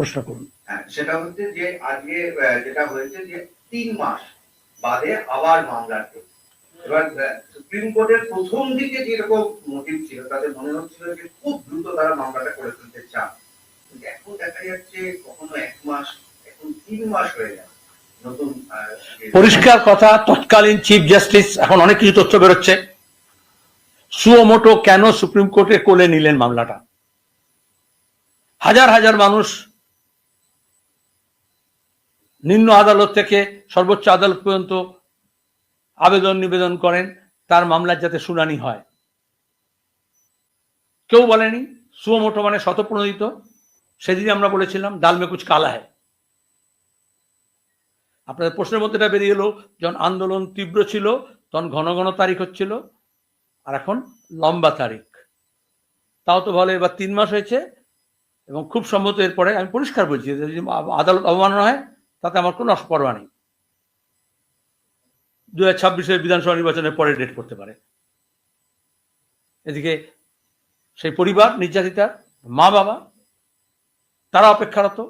প্রশ্ন করুন। হ্যাঁ, সেটা হচ্ছে যে আজকে যেটা হয়েছে যে তিন মাস বাদে আবার মামলার এবার সুপ্রিম কোর্টের প্রথম দিকে যেরকম মোটিভ ছিল তাতে মনে হচ্ছিল যে খুব দ্রুত তারা মামলাটা করে ফেলতে চান। কিন্তু এখন দেখা যাচ্ছে কখনো এক মাস এখন তিন মাস হয়ে যায় পরিষ্কার কথা তৎকালীন চিফ জাস্টিস এখন অনেক কিছু তথ্য বেরোচ্ছে। সুমোটো কেন সুপ্রিম কোর্টে কোলে নিলেন মামলাটা? হাজার হাজার মানুষ নিম্ন আদালত থেকে সর্বোচ্চ আদালত পর্যন্ত আবেদন নিবেদন করেন, তার মামলার যাতে শুনানি হয়। কেউ বলেনি সুমোটো মানে শতপ্রণোদিত সেদিন আমরা বলেছিলাম ডাল মে কুচ কালা হ্যায় আপনাদের প্রশ্নের মধ্যে এটা বেরিয়ে এলো, যখন আন্দোলন তীব্র ছিল, তখন ঘন ঘন তারিখ হচ্ছিল, আর এখন লম্বা তারিখ। তাও তো ভালো এবার তিন মাস হয়েছে, এবং খুব সম্ভবত এরপরে আমি পরিষ্কার বলছি, যদি আদালত অবমাননা হয় তাতে আমার কোনো পরোয়া নেই। দু হাজার ছাব্বিশের বিধানসভা নির্বাচনের পরে ডেট করতে পারে। এদিকে সেই পরিবার নির্যাতিতার মা বাবা তারা অপেক্ষারত।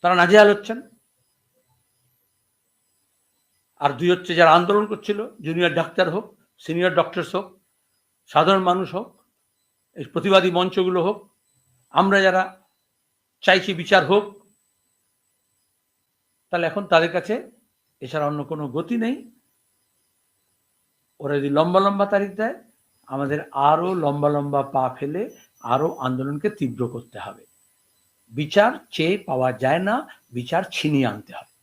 তারা নাজেহাল হচ্ছেন। আর দুই হচ্ছে যারা আন্দোলন করছিল জুনিয়র ডাক্তার হোক সিনিয়র ডক্টরস হোক, সাধারণ মানুষ হোক, এই প্রতিবাদী মঞ্চগুলো হোক, আমরা যারা চাইছি বিচার হোক, তাহলে এখন তাদের কাছে এছাড়া অন্য কোনো গতি নেই। ওরা যদি লম্বা লম্বা তারিখ দেয়, আমাদের আরও লম্বা লম্বা পা ফেলে আরও আন্দোলনকে তীব্র করতে হবে। বিচার চেয়ে পাওয়া যায় না, বিচার ছিনিয়ে আনতে হবে।